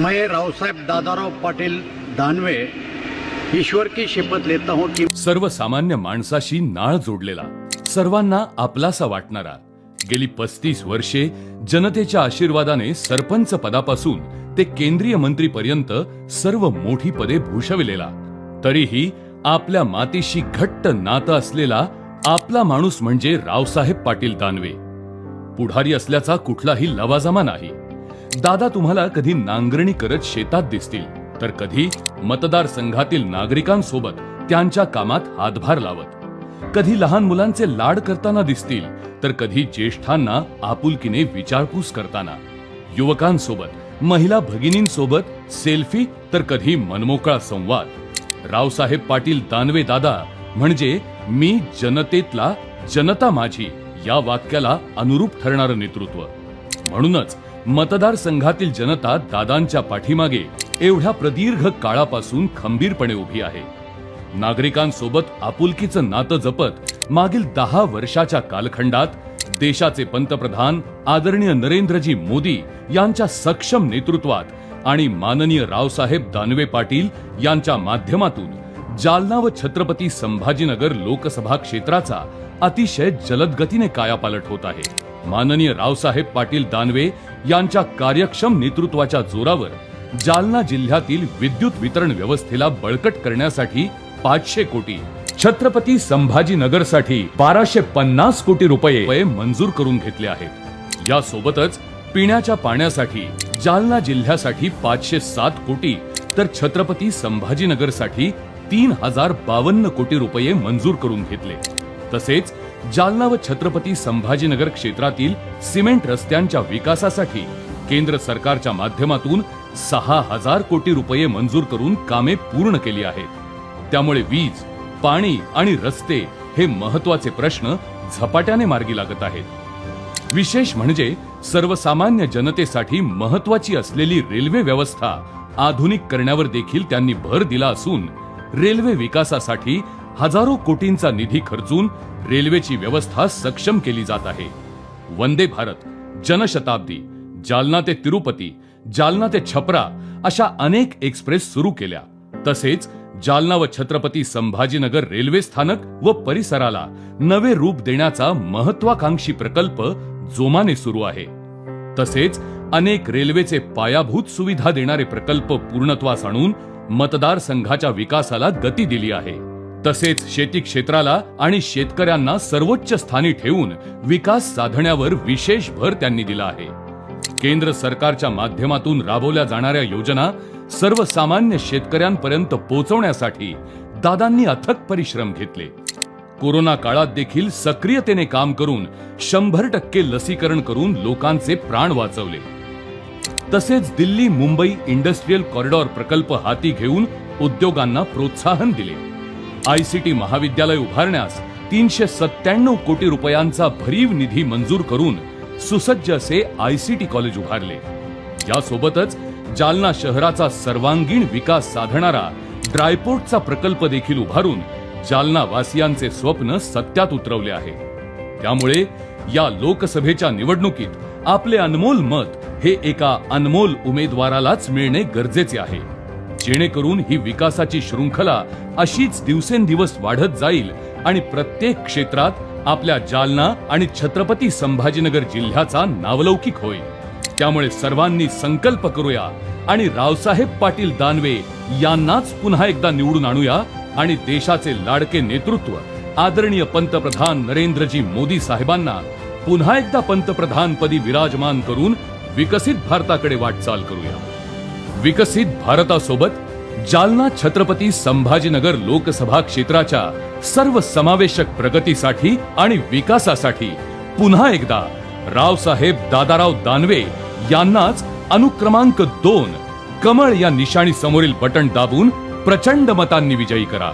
मैं रावसाहेब दादाराव पाटील दानवे ईश्वर की शपथ लेता हूं की सर्वसामान्य माणसाशी नाळ जोडलेला सर्वांना आपलासा वाटणारा गेली पस्तीस वर्षे जनतेच्या आशीर्वादाने सरपंच पदापासून ते केंद्रीय मंत्रीपर्यंत सर्व मोठी पदे भूषविलेला. तरीही आपल्या मातीशी घट्ट नातं असलेला आपला माणूस म्हणजे रावसाहेब पाटील दानवे. पुढारी असल्याचा कुठलाही लवाजमा नाही. दादा तुम्हाला कधी नांगरणी करत शेतात दिसतील तर कधी मतदारसंघातील नागरिकांसोबत त्यांच्या कामात हातभार लावत. कधी लहान मुलांचे लाड करताना दिसतील तर कधी ज्येष्ठांना आपुलकीने विचारपूस करताना. युवकांसोबत महिला भगिनींसोबत सेल्फी तर कधी मनमोकळा संवाद. रावसाहेब पाटील दानवे दादा म्हणजे मी जनतेतला जनता माझी या वाक्याला अनुरूप ठरणारं नेतृत्व. म्हणूनच मतदारसंघातील जनता दादांच्या पाठीमागे एवढ्या प्रदीर्घ काळापासून खंबीरपणे उभी आहे. नागरिकांसोबत आपुलकीचं नातं जपत मागील दहा वर्षाच्या कालखंडात देशाचे पंतप्रधान आदरणीय नरेंद्रजी मोदी यांच्या सक्षम नेतृत्वात आणि माननीय रावसाहेब दानवे पाटील यांच्या माध्यमातून जालना व छत्रपती संभाजीनगर लोकसभा क्षेत्राचा अतिशय जलद गतीने कायापालट होत आहे. माननीय रावसाहेब पाटील दानवे यांच्या कार्यक्षम नेतृत्वाच्या जोरावर जालना जिल्ह्यातील विद्युत वितरण व्यवस्थेला बळकट करण्यासाठी पाचशे कोटी छत्रपती संभाजीनगरसाठी बाराशे पन्नास कोटी रुपये मंजूर करून घेतले आहेत. यासोबतच पिण्याच्या पाण्यासाठी जालना जिल्ह्यासाठी पाचशे सात कोटी तर छत्रपती संभाजीनगरसाठी तीन हजार बावन्न कोटी रुपये मंजूर करून घेतले. तसेच जालना व छत्रपती संभाजीनगर क्षेत्रातील सिमेंट रस्त्यांच्या विकासासाठी केंद्र सरकारच्या माध्यमातून सहा हजार कोटी रुपये मंजूर करून कामे पूर्ण केली आहेत. त्यामुळे वीज पाणी आणि रस्ते हे महत्त्वाचे प्रश्न झपाट्याने मार्गी लागत आहेत. विशेष म्हणजे सर्वसामान्य जनतेसाठी महत्वाची असलेली रेल्वे व्यवस्था आधुनिक करण्यावर देखील त्यांनी भर दिला असून रेल्वे विकासासाठी हजारो कोटींचा निधी खर्चून रेल्वेची व्यवस्था सक्षम केली जात आहे. वंदे भारत जनशताब्दी जालना ते तिरुपती जालना ते छपरा अशा अनेक एक्सप्रेस सुरू केल्या. तसेच जालना व छत्रपती संभाजीनगर रेल्वे स्थानक व परिसराला नवे रूप देण्याचा महत्वाकांक्षी प्रकल्प जोमाने सुरू आहे. तसेच अनेक रेल्वेचे पायाभूत सुविधा देणारे प्रकल्प पूर्णत्वास आणून मतदारसंघाच्या विकासाला गती दिली आहे. तसेच शेती क्षेत्राला आणि शेतकऱ्यांना सर्वोच्च स्थानी ठेवून विकास साधण्यावर विशेष भर त्यांनी दिला आहे. केंद्र सरकारच्या माध्यमातून राबवल्या जाणाऱ्या योजना सर्वसामान्य शेतकऱ्यांपर्यंत पोहोचवण्यासाठी दादांनी अथक परिश्रम घेतले. कोरोना काळात देखील सक्रियतेने काम करून शंभर टक्के लसीकरण करून लोकांचे प्राण वाचवले. तसेच दिल्ली मुंबई इंडस्ट्रीयल कॉरिडॉर प्रकल्प हाती घेऊन उद्योगांना प्रोत्साहन दिले. आयसीटी महाविद्यालय उभारण्यास तीनशे सत्त्याण्णव कोटी रुपयांचा भरीव निधी मंजूर करून सुसज्ज असे आयसीटी कॉलेज उभारले. यासोबतच जालना शहराचा सर्वांगीण विकास साधणारा ड्रायपोर्टचा प्रकल्प देखील उभारून जालना वासियांचे स्वप्न सत्यात उतरवले आहे. त्यामुळे या लोकसभेच्या निवडणुकीत आपले अनमोल मत हे एका अनमोल उमेदवारालाच मिळणे गरजेचे आहे. जेणेकरून ही विकासाची शृंखला अशीच दिवसेंदिवस वाढत जाईल आणि प्रत्येक क्षेत्रात आपल्या जालना आणि छत्रपती संभाजीनगर जिल्ह्याचा नावलौकिक होईल. त्यामुळे सर्वांनी संकल्प करूया आणि रावसाहेब पाटील दानवे यांनाच पुन्हा एकदा निवडून आणूया आणि देशाचे लाडके नेतृत्व आदरणीय पंतप्रधान नरेंद्रजी मोदी साहेबांना पुन्हा एकदा पंतप्रधानपदी विराजमान करून विकसित भारताकडे वाटचाल करूया. विकसित भारतासोबत जालना छत्रपती संभाजीनगर लोकसभा क्षेत्राच्या सर्व समावेशक प्रगतीसाठी आणि विकासासाठी पुन्हा एकदा रावसाहेब दादाराव दानवे यांनाच अनुक्रमांक दोन कमळ या निशाणी समोरील बटण दाबून प्रचंड मतांनी विजयी करा.